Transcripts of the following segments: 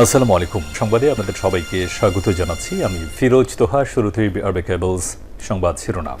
আসসালামু আলাইকুম। সংবাদে আপনাদের সবাইকে স্বাগত জানাচ্ছি। আমি ফিরোজ তোহা, শুরুতেই আরবে কেবলস সংবাদ শিরোনাম।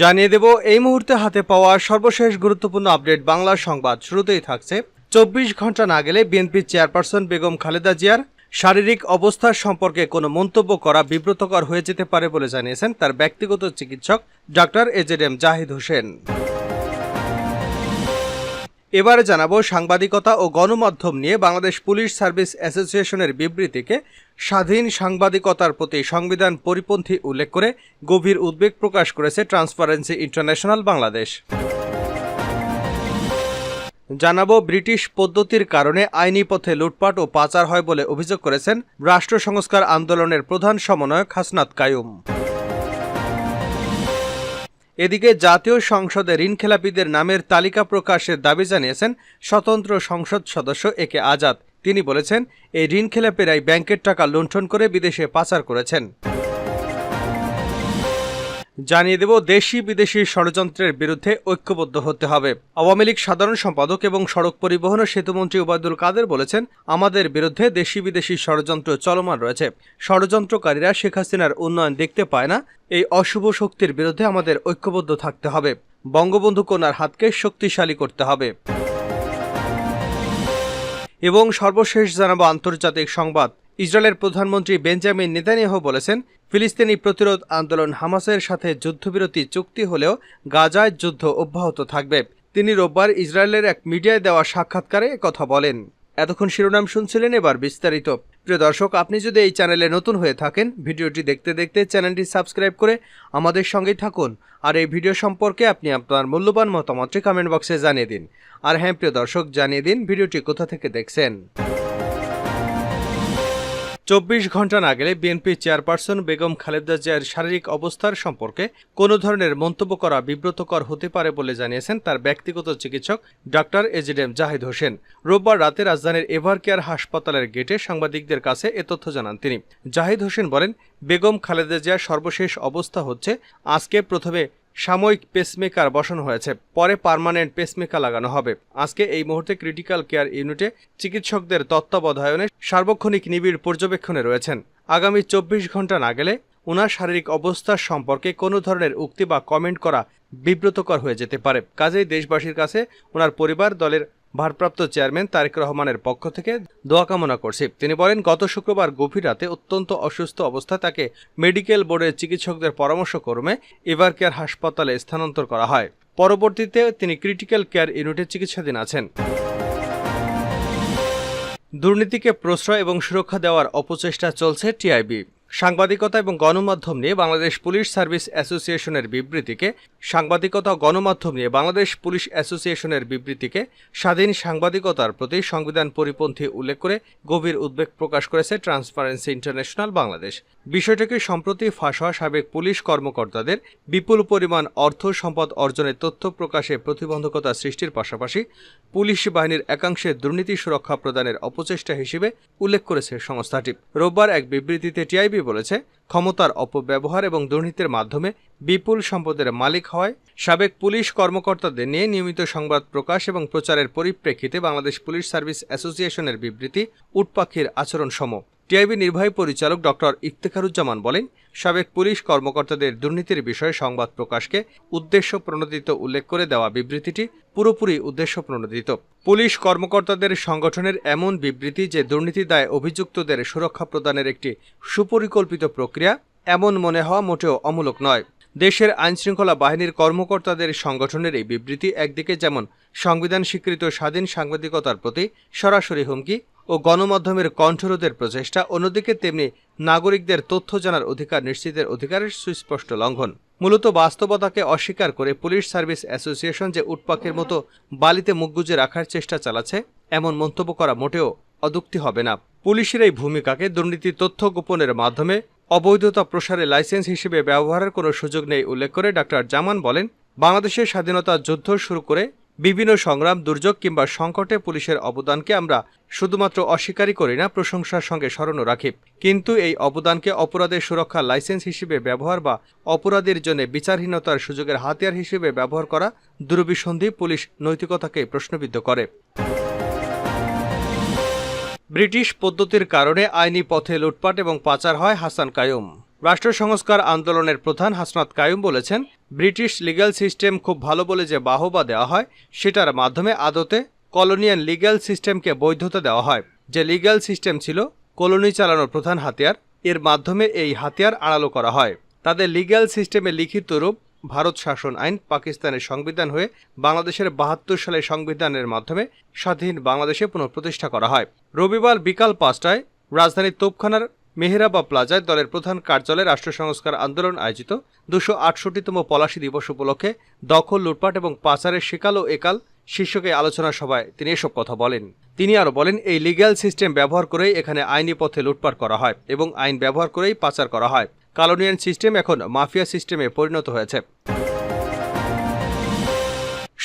জানিয়ে দেব, এই মুহূর্তে হাতে পাওয়া সর্বশেষ গুরুত্বপূর্ণ আপডেট বাংলা সংবাদ। শুরুতেই থাকছে, চব্বিশ ঘণ্টা না গেলে বিএনপির চেয়ারপারসন বেগম খালেদা জিয়ার শারীরিক অবস্থার সম্পর্কে কোনো মন্তব্য করা বিব্রতকর হয়ে যেতে পারে বলে জানিয়েছেন তার ব্যক্তিগত চিকিৎসক doctor A Z M Zahid Hossain. এবারে জানাব সাংবাদিকতা ও গণমাধ্যম নিয়ে বাংলাদেশ পুলিশ সার্ভিস অ্যাসোসিয়েশনের বিবৃতিকে। স্বাধীন সাংবাদিকতার প্রতি সংবিধান পরিপন্থী উল্লেখ করে গভীর উদ্বেগ প্রকাশ করেছে ট্রান্সপারেন্সি ইন্টারন্যাশনাল বাংলাদেশ। জানাব ব্রিটিশ পদ্ধতির কারণে আইনি পথে লুটপাট ও পাচার হয় বলে অভিযোগ করেছেন রাষ্ট্র সংস্কার আন্দোলনের প্রধান সমন্বয়ক হাসনাত কায়ুম। এদিকে জাতীয় সংসদে ঋণখেলাপিদের নামের তালিকা প্রকাশের দাবি জানিয়েছেন স্বতন্ত্র সংসদ সদস্য এ কে আজাদ। তিনি বলেছেন, এই ঋণখেলাপিরাই ব্যাংকের টাকা লুণ্ঠন করে বিদেশে পাচার করেছেন। জানিয়ে দেব দেশি বিদেশি ষড়যন্ত্রের বিরুদ্ধে ঐক্যবদ্ধ হতে হবে। আওয়ামী লীগ সাধারণ সম্পাদক এবং সড়ক পরিবহন ও সেতুমন্ত্রী ওবায়দুল কাদের বলেছেন, আমাদের বিরুদ্ধে দেশি বিদেশি ষড়যন্ত্র চলমান রয়েছে। ষড়যন্ত্রকারীরা শেখ হাসিনার উন্নয়ন দেখতে পায় না। এই অশুভ শক্তির বিরুদ্ধে আমাদের ঐক্যবদ্ধ থাকতে হবে। বঙ্গবন্ধু কন্যার হাতকে শক্তিশালী করতে হবে। এবং সর্বশেষ জানাব আন্তর্জাতিক সংবাদ। ইসরায়েলের প্রধানমন্ত্রী বেঞ্জামিন নেতানিয়াহু বলেছেন, ফিলিস্তিনি প্রতিরোধ আন্দোলন হামাসের সাথে যুদ্ধবিরতি চুক্তি হলেও গাজায় যুদ্ধ অব্যাহত থাকবে। তিনি রোববার ইসরায়েলের এক মিডিয়ায় দেওয়া সাক্ষাৎকারে কথা বলেন। এতক্ষণ শিরোনাম শুনছিলেন এবার বিস্তারিত। প্রিয় দর্শক, আপনি যদি এই চ্যানেলে নতুন হয়ে থাকেন, ভিডিওটি দেখতে দেখতে চ্যানেলটি সাবস্ক্রাইব করে আমাদের সঙ্গেই থাকুন আর এই ভিডিও সম্পর্কে আপনি আপনার মূল্যবান মতামতটি কমেন্ট বক্সে জানিয়ে দিন। আর হ্যাঁ প্রিয় দর্শক, জানিয়ে দিন ভিডিওটি কোথা থেকে দেখছেন। চব্বিশ ঘণ্টা না গেলে বিএনপি চেয়ারপারসন বেগম খালেদা জিয়ার শারীরিক অবস্থার সম্পর্কে কোনো ধরনের মন্তব্য করা বিব্রতকর হতে পারে বলে জানিয়েছেন তার ব্যক্তিগত চিকিৎসক ডাক্তার এজিডেম জাহিদ হোসেন। রোববার রাতে রাজধানীর এভার কেয়ার হাসপাতালের গেটে সাংবাদিকদের কাছে এ তথ্য জানান তিনি। জাহিদ হোসেন বলেন, বেগম খালেদা জিয়ার সর্বশেষ অবস্থা হচ্ছে, আজকে প্রথমে সাময়িক পেসমেকার বসানো হয়েছে। পরে পারমানেন্ট পেসমেকার লাগানো হবে। আজকে এই মুহূর্তে ক্রিটিক্যাল কেয়ার ইউনিটে চিকিৎসকদের তত্ত্বাবধায়নে সার্বক্ষণিক নিবিড় পর্যবেক্ষণে রয়েছেন। আগামী চব্বিশ ঘণ্টা না গেলে ওনার শারীরিক অবস্থা সম্পর্কে কোনো ধরনের উক্তি বা কমেন্ট করা বিব্রতকর হয়ে যেতে পারে। কাজেই দেশবাসীর কাছে ওনার পরিবার দলের ভারপ্রাপ্ত চেয়ারম্যান তারেক রহমানের পক্ষ থেকে দোয়া কামনা করছি। তিনি বলেন, গত শুক্রবার গভীর রাতে অত্যন্ত অসুস্থ অবস্থায় তাকে মেডিকেল বোর্ডের চিকিৎসকদের পরামর্শ ক্রমে এভার কেয়ার হাসপাতালে স্থানান্তর করা হয়। পরবর্তীতে তিনি ক্রিটিক্যাল কেয়ার ইউনিটে চিকিৎসাধীন আছেন। দুর্নীতিকে প্রশ্রয় এবং সুরক্ষা দেওয়ার অপচেষ্টা চলছে টিআইবি। সাংবাদিকতা এবং গণমাধ্যম নিয়ে বাংলাদেশ পুলিশ সার্ভিস অ্যাসোসিয়েশনের বিবৃতিকে, সাংবাদিকতা ও গণমাধ্যম নিয়ে বাংলাদেশ পুলিশ অ্যাসোসিয়েশনের বিবৃতিকে স্বাধীন সাংবাদিকতার প্রতি সংবিধান পরিপন্থী উল্লেখ করে গভীর উদ্বেগ প্রকাশ করেছে ট্রান্সপারেন্সি ইন্টারন্যাশনাল বাংলাদেশ। বিষয়টিকে সম্প্রতি ফাঁস হওয়া সাবেক পুলিশ কর্মকর্তাদের বিপুল পরিমাণ অর্থ সম্পদ অর্জনের তথ্য প্রকাশে প্রতিবন্ধকতা সৃষ্টির পাশাপাশি পুলিশ বাহিনীর একাংশে দুর্নীতি সুরক্ষা প্রদানের অপচেষ্টা হিসেবে উল্লেখ করেছে সংস্থাটি। রোববার এক বিবৃতিতে টিআইবি বলেছে, ক্ষমতার অপব্যবহার এবং দুর্নীতির মাধ্যমে বিপুল সম্পদের মালিক হয় সাবেক পুলিশ কর্মকর্তাদের নিয়ে নিয়মিত সংবাদ প্রকাশ এবং প্রচারের পরিপ্রেক্ষিতে বাংলাদেশ পুলিশ সার্ভিস অ্যাসোসিয়েশনের বিবৃতি উটপাখির আচরণ সম টিআইবি নির্বাহী পরিচালক ডক্টর ইফতেখারুজ্জামান বলেন, সাবেক পুলিশ কর্মকর্তাদের দুর্নীতির বিষয়ে সংবাদ প্রকাশকে উদ্দেশ্য প্রণোদিত উল্লেখ করে দেওয়া বিবৃতিটি পুরোপুরি উদ্দেশ্য প্রণোদিত। পুলিশ কর্মকর্তাদের সংগঠনের এমন বিবৃতি যে দুর্নীতি দায় অভিযুক্তদের সুরক্ষা প্রদানের একটি সুপরিকল্পিত প্রক্রিয়া, এমন মনে হওয়া মোটেও অমূলক নয়। দেশের আইনশৃঙ্খলা বাহিনীর কর্মকর্তাদের সংগঠনের এই বিবৃতি একদিকে যেমন সংবিধান স্বীকৃত স্বাধীন সাংবাদিকতার প্রতি সরাসরি হুমকি ও গণমাধ্যমের কণ্ঠরোধের প্রচেষ্টা, অন্যদিকে তেমনি নাগরিকদের তথ্য জানার অধিকার, নিশ্চিতের অধিকারের সুস্পষ্ট লঙ্ঘন। মূলত বাস্তবতাকে অস্বীকার করে পুলিশ সার্ভিস অ্যাসোসিয়েশন যে উটপাকের মতো বালিতে মুখ গুজে রাখার চেষ্টা চালাচ্ছে, এমন মন্তব্য করা মোটেও অদুক্তি হবে না। পুলিশের এই ভূমিকাকে দুর্নীতি তথ্য গোপনের মাধ্যমে অবৈধতা প্রসারে লাইসেন্স হিসেবে ব্যবহারের কোনো সুযোগ নেই, উল্লেখ করে ডাক্তার জামান বলেন, বাংলাদেশের স্বাধীনতা যুদ্ধ শুরু করে বিভিন্ন সংগ্রাম, দুর্যোগ কিংবা সংকটে পুলিশের অবদানকে আমরা শুধুমাত্র অস্বীকারই করি না, প্রশংসার সঙ্গে স্মরণও রাখি। কিন্তু এই অবদানকে অপরাধের সুরক্ষা লাইসেন্স হিসেবে ব্যবহার বা অপরাধের জন্য বিচারহীনতার সুযোগের হাতিয়ার হিসেবে ব্যবহার করা দুরবিসন্ধি পুলিশ নৈতিকতাকে প্রশ্নবিদ্ধ করে। ব্রিটিশ পদ্ধতির কারণে আইনি পথে লুটপাট এবং পাচার হয় হাসান কায়ুম। রাষ্ট্র সংস্কার আন্দোলনের প্রধান হাসনাত কায়ুম বলেছেন ব্রিটিশ লিগ্যাল সিস্টেম খুব ভালো বলে যে বাহবা দেওয়া হয়, সেটার মাধ্যমে আদতে কলোনিয়াল লিগ্যাল সিস্টেমকে বৈধতা দেওয়া হয়। যে লিগ্যাল সিস্টেম ছিল, কলোনি চালানোর প্রধান হাতিয়ার, এর মাধ্যমে এই হাতিয়ার আড়ালো করা হয়। তাদের লিগ্যাল সিস্টেমে লিখিত রূপ, ভারত শাসন আইন, পাকিস্তানের সংবিধান হয়ে বাংলাদেশের বাহাত্তর সালের সংবিধানের মাধ্যমে স্বাধীন বাংলাদেশে পুনঃপ্রতিষ্ঠা করা হয়। রবিবার বিকাল পাঁচটায় রাজধানীর তোপখানার মেহরাবা প্লাজায় দলের প্রধান কার্যালয়ে রাষ্ট্র সংস্কার আন্দোলন আয়োজিত। দুশো আটষট্টিতম পলাশী দিবস উপলক্ষে দখল, লুটপাট এবং পাচারের সেকাল ও একাল শীর্ষকে আলোচনা সভায় তিনি এসব কথা বলেন। তিনি আরও বলেন, এই লিগ্যাল সিস্টেম ব্যবহার করেই এখানে আইনি পথে লুটপাট করা হয় এবং আইন ব্যবহার করেই পাচার করা হয়। কালোনিয়ান সিস্টেম এখন মাফিয়া সিস্টেমে পরিণত হয়েছে।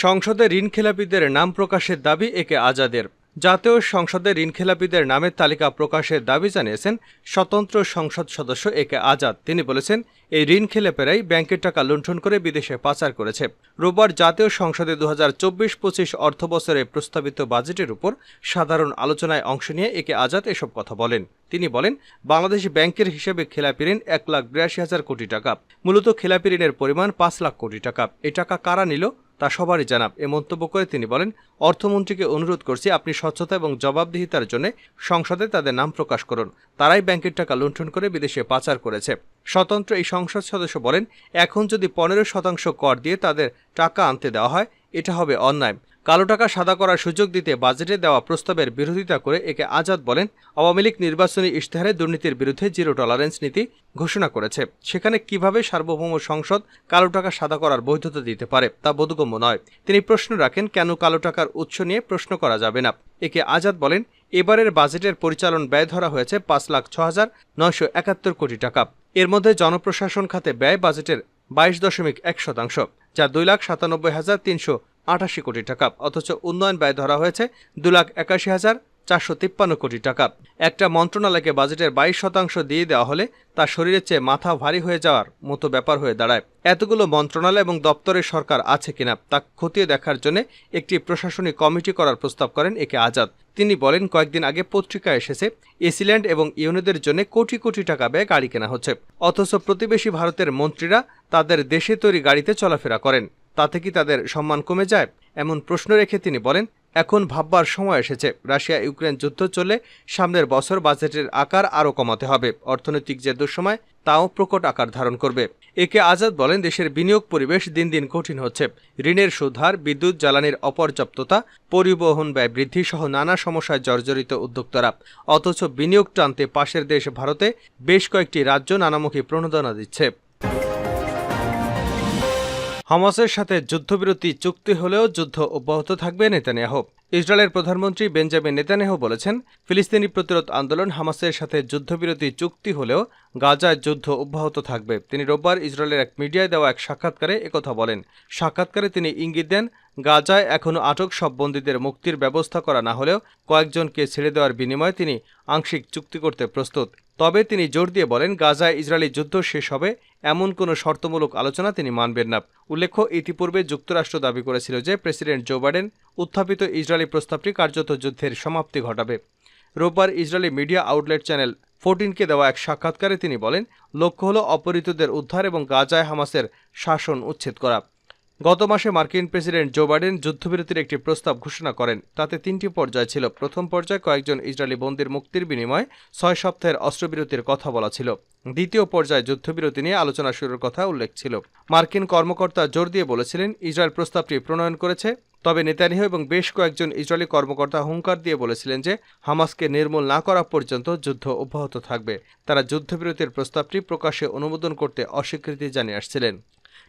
সংসদে ঋণখেলাপিদের নাম প্রকাশের দাবি একে আজাদের। জাতীয় সংসদে ঋণখেলাপিদের নামের তালিকা প্রকাশের দাবি জানিয়েছেন স্বতন্ত্র সংসদ সদস্য একে আজাদ। তিনি বলেছেন, এই ঋণ খেলাপেরাই ব্যাংকের টাকা লুণ্ঠন করে বিদেশে পাচার করেছে। রোববার জাতীয় সংসদে দু হাজার চব্বিশ পঁচিশ অর্থবছরে প্রস্তাবিত বাজেটের উপর সাধারণ আলোচনায় অংশ নিয়ে একে আজাদ এসব কথা বলেন। তিনি বলেন, বাংলাদেশ ব্যাংকের হিসেবে খেলাপি ঋণ এক লাখ বিরাশি হাজার কোটি টাকা। মূলত খেলাপি ঋণের পরিমাণ পাঁচ লাখ কোটি টাকা। এই টাকা কারা নিল? তা সবারই জানাব। এ মন্তব্য করে তিনি বলেন, অর্থমন্ত্রীকে অনুরোধ করছি আপনি স্বচ্ছতা এবং জবাবদিহিতার জন্য সংসদে তাদের নাম প্রকাশ করুন। তারাই ব্যাংকের টাকা লুণ্ঠন করে বিদেশে পাচার করেছে। স্বতন্ত্র এই সংসদ সদস্য বলেন, এখন যদি পনেরো শতাংশ কর দিয়ে তাদের টাকা আনতে দেওয়া হয়, এটা হবে অন্যায়। কালো টাকা সাদা করার সুযোগ দিতে বাজেটে দেওয়া প্রস্তাবের বিরোধিতা করে একে আজাদ বলেন, আওয়ামী লীগ নির্বাচনী ইশতেহারে দুর্নীতির বিরুদ্ধে জিরো টলারেন্স নীতি ঘোষণা করেছে। সেখানে কীভাবে সার্বভৌম সংসদ কালো টাকা সাদা করার বৈধতা দিতে পারে তা বোধগম্য নয়। তিনি প্রশ্ন রাখেন, কেন কালো টাকার উৎস নিয়ে প্রশ্ন করা যাবে না? একে আজাদ বলেন, এবারের বাজেটের পরিচালন ব্যয় ধরা হয়েছে পাঁচ লাখ ছ হাজার নয়শো একাত্তর কোটি টাকা। এর মধ্যে জনপ্রশাসন খাতে ব্যয় বাজেটের বাইশ দশমিক এক শতাংশ, যা দুই লাখ সাতানব্বই হাজার তিনশো আটাশি কোটি টাকা, অথচ উন্নয়ন ব্যয় ধরা হয়েছে দু লাখ একাশি হাজার চারশো তিপ্পান্ন কোটি টাকা। একটা মন্ত্রণালয়কে বাজেটের বাইশ শতাংশ দিয়ে দেওয়া হলে তা শরীরের চেয়ে মাথা ভারী হয়ে যাওয়ার মতো ব্যাপার হয়ে দাঁড়ায়। এতগুলো মন্ত্রণালয় এবং দপ্তরের সরকার আছে কিনা তা খতিয়ে দেখার জন্য একটি প্রশাসনিক কমিটি করার প্রস্তাব করেন একে আজাদ। তিনি বলেন, কয়েকদিন আগে পত্রিকা এসেছে, এসিল্যান্ড এবং ইউনিদের জন্য কোটি কোটি টাকা ব্যয় গাড়ি কেনা হচ্ছে। অথচ প্রতিবেশী ভারতের মন্ত্রীরা তাদের দেশে তৈরি গাড়িতে চলাফেরা করেন। তাতে কি তাদের সম্মান কমে যায়? এমন প্রশ্ন রেখে তিনি বলেন, এখন ভাববার সময় এসেছে। রাশিয়া ইউক্রেন যুদ্ধ চলে সামনের বছর বাজেটের আকার আরও কমাতে হবে। অর্থনৈতিক যে দুঃসময়, তাও প্রকট আকার ধারণ করবে। একে আজাদ বলেন, দেশের বিনিয়োগ পরিবেশ দিন দিন কঠিন হচ্ছে। ঋণের সুধার বিদ্যুৎ জ্বালানির অপর্যাপ্ততা, পরিবহন ব্যয় বৃদ্ধি সহ নানা সমস্যায় জর্জরিত উদ্যোক্তারা। অথচ বিনিয়োগ টানতে পাশের দেশ ভারতে বেশ কয়েকটি রাজ্য নানামুখী প্রণোদনা দিচ্ছে। হামাসের সাথে যুদ্ধবিরতি চুক্তি হলেও যুদ্ধ অব্যাহত থাকবে নেতানিয়াহু। ইসরায়েলের প্রধানমন্ত্রী বেঞ্জামিন নেতানিয়াহু বলেছেন, ফিলিস্তিনি প্রতিরোধ আন্দোলন হামাসের সাথে যুদ্ধবিরতি চুক্তি হলেও গাজায় যুদ্ধ অব্যাহত থাকবে। তিনি রোববার ইসরায়েলের এক মিডিয়ায় দেওয়া এক সাক্ষাৎকারে একথা বলেন। সাক্ষাৎকারে তিনি ইঙ্গিত দেন গাজায় এখনও আটক সব বন্দীদের মুক্তির ব্যবস্থা করা না হলেও কয়েকজনকে ছেড়ে দেওয়ার বিনিময়ে তিনি আংশিক চুক্তি করতে প্রস্তুত। তবে তিনি জোর দিয়ে বলেন, গাজায় ইসরায়েলি যুদ্ধ শেষ হবে এমন কোনো শর্তমূলক আলোচনা তিনি মানবেন না। উল্লেখ্য, ইতিপূর্বে যুক্তরাষ্ট্র দাবি করেছিল যে প্রেসিডেন্ট জো বাইডেন উত্থাপিত ইসরায়েলি প্রস্তাবটি কার্যত যুদ্ধের সমাপ্তি ঘটাবে। রোববার ইসরায়েলি মিডিয়া আউটলেট চ্যানেল ফোরটিনকে দেওয়া এক সাক্ষাৎকারে তিনি বলেন, লক্ষ্য হল অপহৃতদের উদ্ধার এবং গাজায় হামাসের শাসন উচ্ছেদ করা। গত মাসে মার্কিন প্রেসিডেন্ট জো বাইডেন যুদ্ধবিরতির একটি প্রস্তাব ঘোষণা করেন। তাতে তিনটি পর্যায় ছিল। প্রথম পর্যায়ে কয়েকজন ইসরায়েলি বন্দির মুক্তির বিনিময়ে ছয় সপ্তাহের অস্ত্রবিরতির কথা বলা ছিল। দ্বিতীয় পর্যায়ে যুদ্ধবিরতি নিয়ে আলোচনা শুরুর কথা উল্লেখ ছিল। মার্কিন কর্মকর্তা জোর দিয়ে বলেছিলেন, ইসরায়েল প্রস্তাবটি প্রণয়ন করেছে। তবে নেতানিয়াহু এবং বেশ কয়েকজন ইসরায়েলি কর্মকর্তা হুঙ্কার দিয়ে বলেছিলেন যে, হামাসকে নির্মূল না করা পর্যন্ত যুদ্ধ অব্যাহত থাকবে। তারা যুদ্ধবিরতির প্রস্তাবটি প্রকাশ্যে অনুমোদন করতে অস্বীকৃতি জানিয়ে আসছিলেন।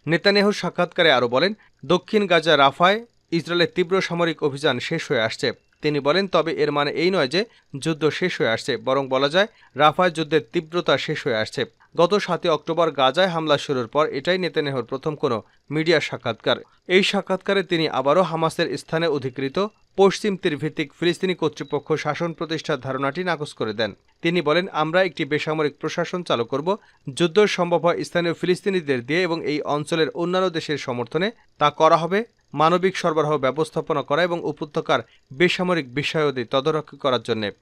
নেতানিয়াহু সাক্ষাৎকারে আরও বলেন, দক্ষিণ গাজা রাফায় ইসরায়েলের তীব্র সামরিক অভিযান শেষ হয়ে আসছে। তিনি বলেন, তবে এর মানে এই নয় যে যুদ্ধ শেষ হয়ে আসছে, বরং বলা যায় রাফায় যুদ্ধের তীব্রতা শেষ হয়ে আসছে। গত সাতই অক্টোবর গাজায় হামলা শুরুর পর এটাই নেতানিয়াহুর প্রথম কোনো মিডিয়া সাক্ষাৎকার। এই সাক্ষাৎকারে তিনি আবারও হামাসের স্থানে অধিকৃত পশ্চিম তীরভিত্তিক ফিলিস্তিনি কর্তৃপক্ষ শাসন প্রতিষ্ঠার ধারণাটি নাকচ করে দেন। তিনি বলেন, আমরা একটি বেসামরিক প্রশাসন চালু করব, যুদ্ধ সম্ভব হয় স্থানীয় ফিলিস্তিনিদের দিয়ে এবং এই অঞ্চলের অন্যান্য দেশের সমর্থনে। তা করা হবে, মানবিক সরবরাহ ব্যবস্থাপনা করা এবং উপত্যকার বেসামরিক বিষয়াদি তদারকি করার জন্য।